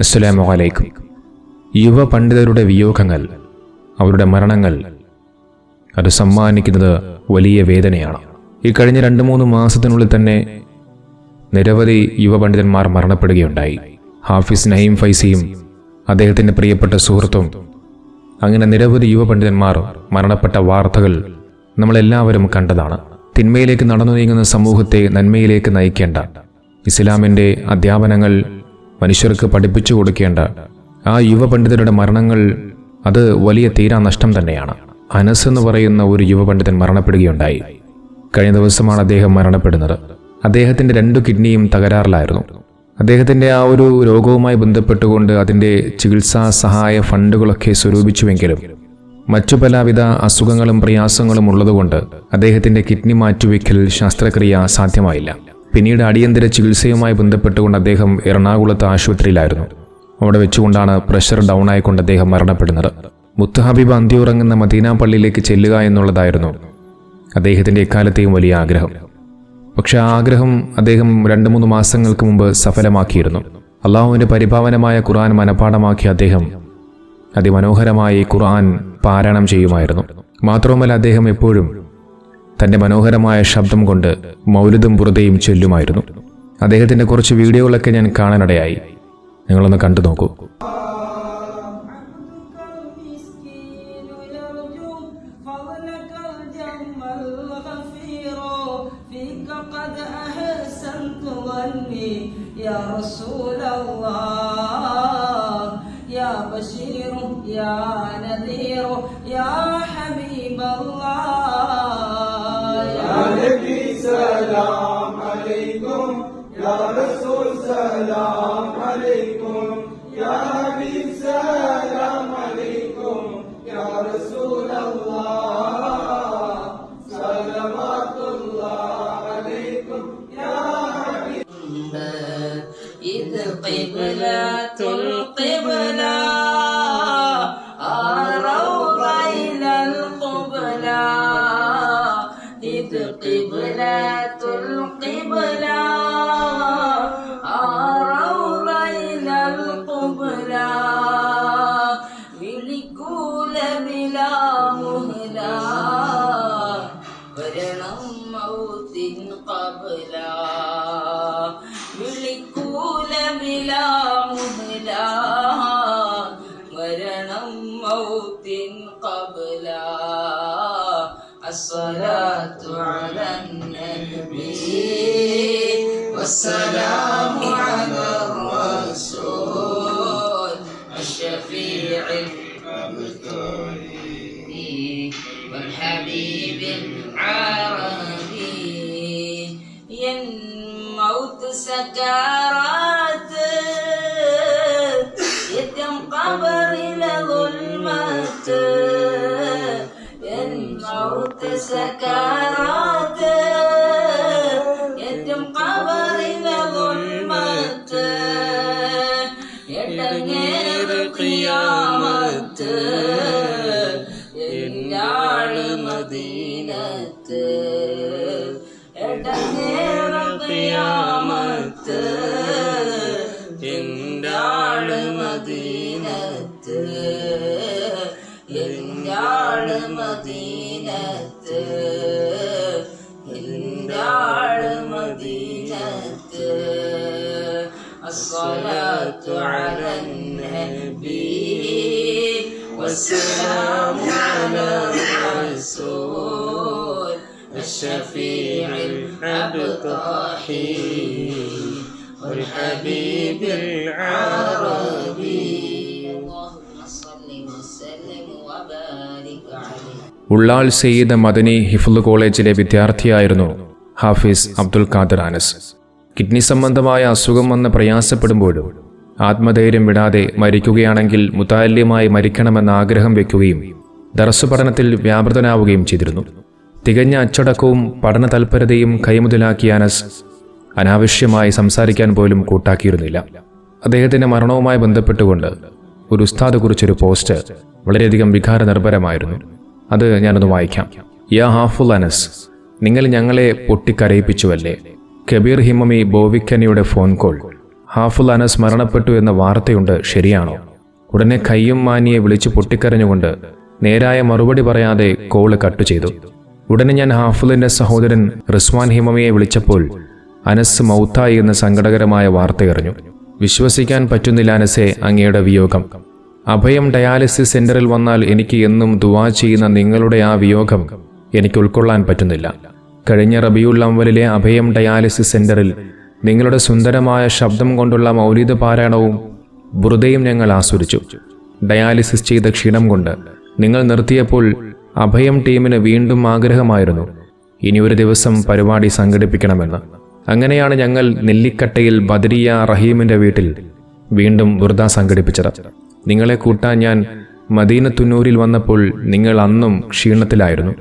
അസ്സലാമു അലൈക്കും. യുവ പണ്ഡിതരുടെ വിയോഗങ്ങൾ അവരുടെ മരണങ്ങൾ അത് സമ്മാനിക്കുന്നത് വലിയ വേദനയാണ്. ഈ കഴിഞ്ഞ രണ്ട് മൂന്ന് മാസത്തിനുള്ളിൽ തന്നെ നിരവധി യുവ പണ്ഡിതന്മാർ മരണപ്പെടുകയുണ്ടായി. ഹാഫിസ് നഹീം ഫൈസിയും അദ്ദേഹത്തിന്റെ പ്രിയപ്പെട്ട സുഹൃത്തും അങ്ങനെ നിരവധി യുവ പണ്ഡിതന്മാർ മരണപ്പെട്ട വാർത്തകൾ നമ്മളെല്ലാവരും കണ്ടതാണ്. തിന്മയിലേക്ക് നടന്നു നീങ്ങുന്ന സമൂഹത്തെ നന്മയിലേക്ക് നയിക്കേണ്ട ഇസ്ലാമിന്റെ അധ്യാപനങ്ങൾ മനുഷ്യർക്ക് പഠിപ്പിച്ചു കൊടുക്കേണ്ട ആ യുവ പണ്ഡിതരുടെ മരണങ്ങൾ അത് വലിയ തീരാ നഷ്ടം തന്നെയാണ്. അനസ് എന്ന് പറയുന്ന ഒരു യുവ പണ്ഡിതൻ മരണപ്പെടുകയുണ്ടായി. കഴിഞ്ഞ ദിവസമാണ് അദ്ദേഹം മരണപ്പെടുന്നത്. അദ്ദേഹത്തിന്റെ രണ്ടു കിഡ്നിയും തകരാറിലായിരുന്നു. അദ്ദേഹത്തിന്റെ ആ ഒരു രോഗവുമായി ബന്ധപ്പെട്ടുകൊണ്ട് അതിന്റെ ചികിത്സാ സഹായ ഫണ്ടുകളൊക്കെ സ്വരൂപിച്ചുവെങ്കിലും മറ്റു പലവിധ അസുഖങ്ങളും പ്രയാസങ്ങളും ഉള്ളതുകൊണ്ട് അദ്ദേഹത്തിന്റെ കിഡ്നി മാറ്റിവെക്കൽ ശസ്ത്രക്രിയ സാധ്യമായില്ല. പിന്നീട് അടിയന്തര ചികിത്സയുമായി ബന്ധപ്പെട്ടുകൊണ്ട് അദ്ദേഹം എറണാകുളത്ത് ആശുപത്രിയിലായിരുന്നു. അവിടെ വെച്ചുകൊണ്ടാണ് പ്രഷർ ഡൗൺ ആയിക്കൊണ്ട് അദ്ദേഹം മരണപ്പെടുന്നത്. മുത്തഹബീബ് അന്തിയുറങ്ങുന്ന മദീന പള്ളിയിലേക്ക് ചെല്ലുക എന്നുള്ളതായിരുന്നു അദ്ദേഹത്തിന്റെ എക്കാലത്തെയും വലിയ ആഗ്രഹം. പക്ഷെ ആ ആഗ്രഹം അദ്ദേഹം രണ്ട് മൂന്ന് മാസങ്ങൾക്ക് മുമ്പ് സഫലമാക്കിയിരുന്നു. അള്ളാഹുവിന്റെ പരിഭാവനമായ ഖുർആൻ മനഃപ്പാഠമാക്കിയ അദ്ദേഹം അതിമനോഹരമായി ഖുർആൻ പാരായണം ചെയ്യുമായിരുന്നു. മാത്രവുമല്ല അദ്ദേഹം എപ്പോഴും തൻ്റെ മനോഹരമായ ശബ്ദം കൊണ്ട് മൗലിദും ബുറുദയും ചൊല്ലുമായിരുന്നു അദ്ദേഹത്തിൻ്റെ കുറച്ച് വീഡിയോകളൊക്കെ ഞാൻ കാണാനിടയായി നിങ്ങളൊന്ന് കണ്ടു നോക്കൂ المسكين يرجو فضلك الجم الغفير فيك قد أحسنت ظني يا رسول الله يا بشير يا نذير يا يا نبي سلام عليكم. يا رسول سلام عليكم. يا حبيب سلام عليكم. يا رسول الله صلوات الله عليكم. يا حبيب إذ قبلة إذ قبلة القبلة الصلاة على النبي. والسلام على الرسول الشفيع الأبطال والحبيب العربي. ينموت سكرات يتم قبر لظلمات. ينموت സക്കാറാത്ത് എറ്റും കബറിലെ ഗുൺമത്ത് എട്ടങ്ങേറ് ഖിയാമത്ത് എന്നാൾ മദീനത്ത് എട്ടങ്ങേറ് ഖിയാമത്ത് എന്നാൾ മദീനത്ത്? എന്നാള് മദീനത്ത് الصلاة على النبي والسلام على الرسول الشفيع الأبطحي والحبيب العربي ഉള്ളാൾ സെയ്ദ് മദനി ഹിഫുൽ കോളേജിലെ വിദ്യാർത്ഥിയായിരുന്നു ഹാഫിസ് അബ്ദുൽ ഖാദർ അനസ് കിഡ്നി സംബന്ധമായ അസുഖം വന്ന് പ്രയാസപ്പെടുമ്പോഴും ആത്മധൈര്യം വിടാതെ മരിക്കുകയാണെങ്കിൽ മുത്താല്യമായി മരിക്കണമെന്ന ആഗ്രഹം വെക്കുകയും ദർസ് പഠനത്തിൽ വ്യാപൃതനാവുകയും ചെയ്തിരുന്നു. തികഞ്ഞ അച്ചടക്കവും പഠന തൽപരതയും കൈമുതലാക്കിയ അനസ് അനാവശ്യമായി സംസാരിക്കാൻ പോലും കൂട്ടാക്കിയിരുന്നില്ല. അദ്ദേഹത്തിന്റെ മരണവുമായി ബന്ധപ്പെട്ടുകൊണ്ട് ഒരു ഉസ്താദ് കുറിച്ചൊരു പോസ്റ്റ് വളരെയധികം വികാരനിർഭരമായിരുന്നു. അത് ഞാനൊന്ന് വായിക്കാം. യാ ഹാഫുൽ അനസ് നിങ്ങൾ ഞങ്ങളെ പൊട്ടിക്കരയിപ്പിച്ചുവല്ലേ? കബീർ ഹിമമി ബോവിക്കനിയുടെ ഫോൺ കോൾ. ഹാഫുൽ അനസ് മരണപ്പെട്ടു എന്ന വാർത്തയുണ്ട് ശരിയാണോ? ഉടനെ കയ്യും മാനിയെ വിളിച്ചു പൊട്ടിക്കരഞ്ഞുകൊണ്ട് നേരായ മറുപടി പറയാതെ കോൾ കട്ട് ചെയ്തു. ഉടനെ ഞാൻ ഹാഫുലിന്റെ സഹോദരൻ റിസ്വാൻ ഹിമമിയെ വിളിച്ചപ്പോൾ അനസ് മൗത്തായി എന്ന സങ്കടകരമായ വാർത്തയറിഞ്ഞു വിശ്വസിക്കാൻ പറ്റുന്നില്ല അനസെ അങ്ങയുടെ വിയോഗം. അഭയം ഡയാലിസിസ് സെന്ററിൽ വന്നാൽ എനിക്ക് എന്നും ദുവാ ചെയ്യുന്ന നിങ്ങളുടെ ആ വിയോഗം എനിക്ക് ഉൾക്കൊള്ളാൻ പറ്റുന്നില്ല. കഴിഞ്ഞ റബിയുൽ അവലിലെ അഭയം ഡയാലിസിസ് സെന്ററിൽ നിങ്ങളുടെ സുന്ദരമായ ശബ്ദം കൊണ്ടുള്ള മൗലിക പാരായണവും ബുറുദയും ഞങ്ങൾ ആസ്വദിച്ചു. ഡയാലിസിസ് ചെയ്ത ക്ഷീണം കൊണ്ട് നിങ്ങൾ നിർത്തിയപ്പോൾ അഭയം ടീമിന് വീണ്ടും ആഗ്രഹമായിരുന്നു. ഇനി ഒരു ദിവസം പരിപാടി സംഘടിപ്പിക്കണമെന്ന്. അങ്ങനെയാണ് ഞങ്ങൾ നെല്ലിക്കട്ടയിൽ ബദരിയ റഹീമിന്റെ വീട്ടിൽ വീണ്ടും വൃത സംഘടിപ്പിച്ചത്. നിങ്ങളെ കൂട്ടാൻ ഞാൻ മദീനത്തുന്നൂരിൽ വന്നപ്പോൾ നിങ്ങൾ അന്നും ക്ഷീണത്തിലായിരുന്നു.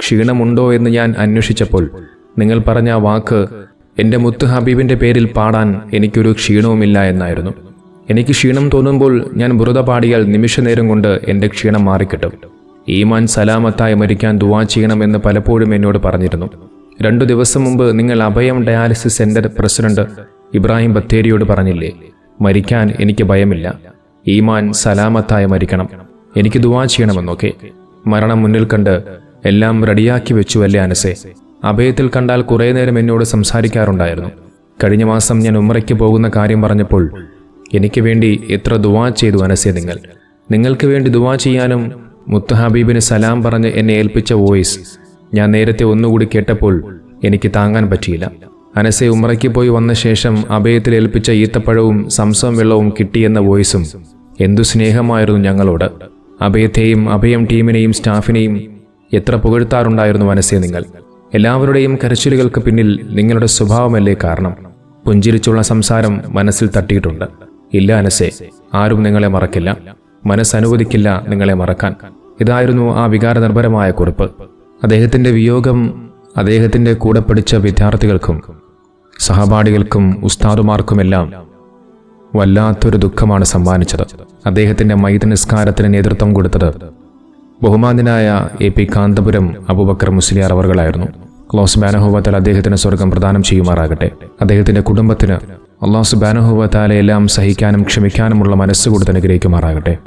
ക്ഷീണമുണ്ടോ എന്ന് ഞാൻ അന്വേഷിച്ചപ്പോൾ നിങ്ങൾ പറഞ്ഞ വാക്ക് എന്റെ മുത്ത് ഹബീബിന്റെ പേരിൽ പാടാൻ എനിക്കൊരു ക്ഷീണവുമില്ല എന്നായിരുന്നു. എനിക്ക് ക്ഷീണം തോന്നുമ്പോൾ ഞാൻ ബുറുത പാടിയാൽ നിമിഷനേരം കൊണ്ട് എന്റെ ക്ഷീണം മാറിക്കിട്ടും. ഈമാൻ സലാമത്തായി മരിക്കാൻ ദുവാ ചെയ്യണമെന്ന് പലപ്പോഴും എന്നോട് പറഞ്ഞിരുന്നു. രണ്ടു ദിവസം മുമ്പ് നിങ്ങൾ Abhayam dialysis centre president Ibrahim ബത്തേരിയോട് പറഞ്ഞില്ലേ? മരിക്കാൻ എനിക്ക് ഭയമില്ല. ഈമാൻ സലാമത്തായി മരിക്കണം. എനിക്ക് ദുവാ ചെയ്യണമെന്നൊക്കെ. മരണം മുന്നിൽ കണ്ട് എല്ലാം റെഡിയാക്കി വെച്ചു അല്ലേ അനസെ. അഭയത്തിൽ കണ്ടാൽ കുറേ നേരം എന്നോട് സംസാരിക്കാറുണ്ടായിരുന്നു. കഴിഞ്ഞ മാസം ഞാൻ ഉമ്മറയ്ക്ക് പോകുന്ന കാര്യം പറഞ്ഞപ്പോൾ എനിക്ക് വേണ്ടി എത്ര ദുവാ ചെയ്തു അനസെ നിങ്ങൾ. നിങ്ങൾക്ക് വേണ്ടി ദുവാ ചെയ്യാനും മുത്ത് ഹബീബിന് സലാം പറഞ്ഞ് എന്നെ ഏൽപ്പിച്ച വോയിസ് ഞാൻ നേരത്തെ ഒന്നുകൂടി കേട്ടപ്പോൾ എനിക്ക് താങ്ങാൻ പറ്റിയില്ല. അനസെ ഉമ്രയ്ക്ക് പോയി വന്ന ശേഷം അഭയത്തിൽ ഏൽപ്പിച്ച ഈത്തപ്പഴവും സംസം വെള്ളവും കിട്ടിയെന്ന വോയിസും എന്തു സ്നേഹമായിരുന്നു ഞങ്ങളോട്. അഭയത്തെയും അഭയം ടീമിനെയും സ്റ്റാഫിനെയും എത്ര പുകഴ്ത്താറുണ്ടായിരുന്നു മനസ്സേ നിങ്ങൾ. എല്ലാവരുടെയും കരച്ചിലുകൾക്ക് പിന്നിൽ നിങ്ങളുടെ സ്വഭാവമല്ലേ കാരണം. പുഞ്ചിരിച്ചുള്ള സംസാരം മനസ്സിൽ തട്ടിയിട്ടുണ്ട്. ഇല്ല അനസേ ആരും നിങ്ങളെ മറക്കില്ല. മനസ്സനുവദിക്കില്ല നിങ്ങളെ മറക്കാൻ. ഇതായിരുന്നു ആ വികാരനിർഭരമായ കുറിപ്പ്. അദ്ദേഹത്തിന്റെ വിയോഗം അദ്ദേഹത്തിന്റെ കൂടെ പഠിച്ച വിദ്യാർത്ഥികൾക്കും സഹപാഠികൾക്കും ഉസ്താദുമാർക്കുമെല്ലാം വല്ലാത്തൊരു ദുഃഖമാണ് സമ്മാനിച്ചത്. അദ്ദേഹത്തിന്റെ മൈത നിസ്കാരത്തിന് നേതൃത്വം കൊടുത്തത് ബഹുമാന്യനായ എ പി കാന്തപുരം അബുബക്കർ മുസ്ലിയാർ അവർകളായിരുന്നു. ക്ലോസ് ബാനഹുവത്താൽ അദ്ദേഹത്തിന് സ്വർഗം പ്രദാനം ചെയ്യുമാറാകട്ടെ. അദ്ദേഹത്തിന്റെ കുടുംബത്തിന് അള്ളാഹു സുബാനഹുബത്താലെ എല്ലാം സഹിക്കാനും ക്ഷമിക്കാനുമുള്ള മനസ്സ് കൊടുത്ത് അനുഗ്രഹിക്കുമാറാകട്ടെ.